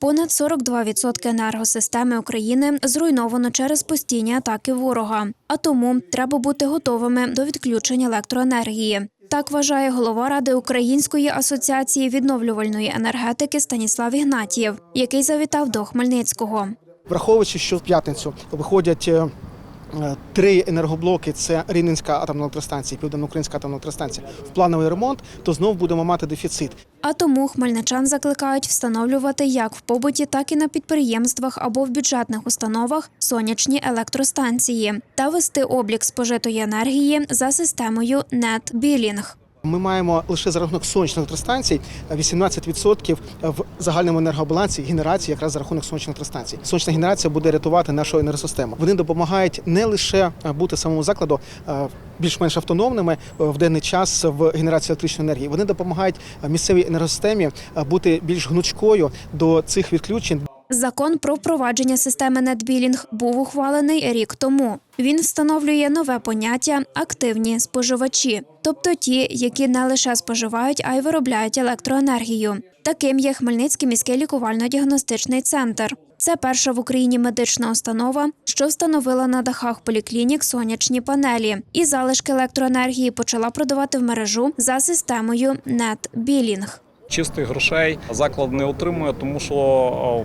Понад 42% енергосистеми України зруйновано через постійні атаки ворога. А тому треба бути готовими до відключення електроенергії. Так вважає голова ради Української асоціації відновлювальної енергетики Станіслав Ігнатієв, який завітав до Хмельницького. Враховуючи, що в п'ятницю виходять е, три енергоблоки: це Рівненська атомна електростанція, Південноукраїнська атомна електростанція в плановий ремонт, то знов будемо мати дефіцит. А тому хмельничан закликають встановлювати як в побуті, так і на підприємствах або в бюджетних установах сонячні електростанції та вести облік спожитої енергії за системою NetBilling. Ми маємо лише за рахунок сонячних електростанцій е, 18% в загальному енергобалансі генерації якраз за рахунок сонячних електростанцій. Сонячна генерація буде рятувати нашу енергосистему. Вони допомагають не лише е, бути самому закладу е, більш-менш автономними е, в денний час в генерації електричної енергії. Вони допомагають місцевій енергосистемі бути більш гнучкою до цих відключень. Закон про впровадження системи NetBilling був ухвалений рік тому. Він встановлює нове поняття активні споживачі, тобто ті, які не лише споживають, а й виробляють електроенергію. Таким є Хмельницький міський лікувально-діагностичний центр. Це перша в Україні медична установа, що встановила на дахах поліклінік сонячні панелі, і залишки електроенергії почала продавати в мережу за системою NetBilling. Чистих грошей заклад не отримує, тому що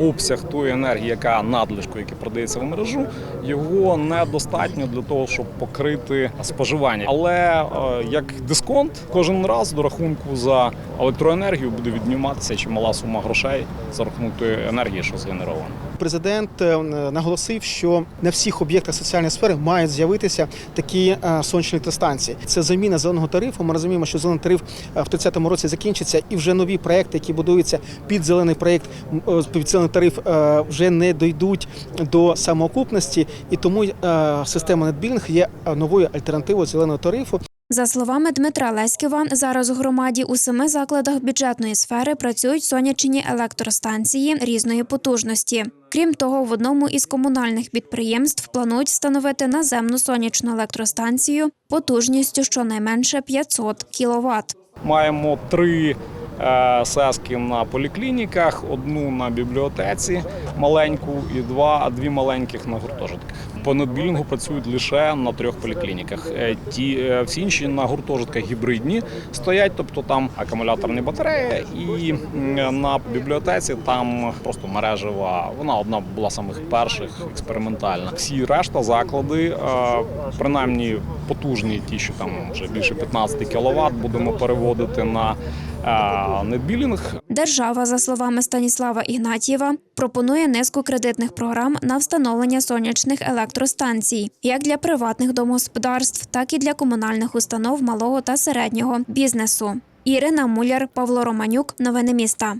обсяг тої енергії, яка надлишку, який продається в мережу, його недостатньо для того, щоб покрити споживання. Але е, як дисконт, кожен раз до рахунку за електроенергію буде відніматися чимала сума грошей за рахунок тої енергії, що згенерована. Президент е, наголосив, що на всіх об'єктах соціальної сфери мають з'явитися такі е, сонячні електростанції. Це заміна зеленого тарифу. Ми розуміємо, що зелений тариф в 30-му році закінчиться, і вже нові проекти, які будуються під зелений проект, під зелений тариф, е, вже не дійдуть до самоокупності, і тому е, система NetBilling є е, новою альтернативою зеленого тарифу. За словами Дмитра Леськіва, зараз у громаді у семи закладах бюджетної сфери працюють сонячні електростанції різної потужності. Крім того, в одному із комунальних підприємств планують встановити наземну сонячну електростанцію потужністю щонайменше 500 кВт. Маємо три е, сески на поліклініках, одну на бібліотеці маленьку і два, дві маленьких на гуртожитках. По нетбілінгу працюють лише на трьох поліклініках. Е, Ті е, всі інші на гуртожитках гібридні стоять, тобто там акумуляторні батареї, і на бібліотеці там просто мережева. Вона одна була самих перших експериментальна. Всі решта заклади, принаймні потужні, ті, що там вже більше 15 кВт, будемо переводити на е, нетбілінг. Держава, за словами Станіслава Ігнатієва, пропонує низку кредитних програм на встановлення сонячних електростанцій як для приватних домогосподарств, так і для комунальних установ малого та середнього бізнесу. Ірина Муляр, Павло Романюк. Новини міста.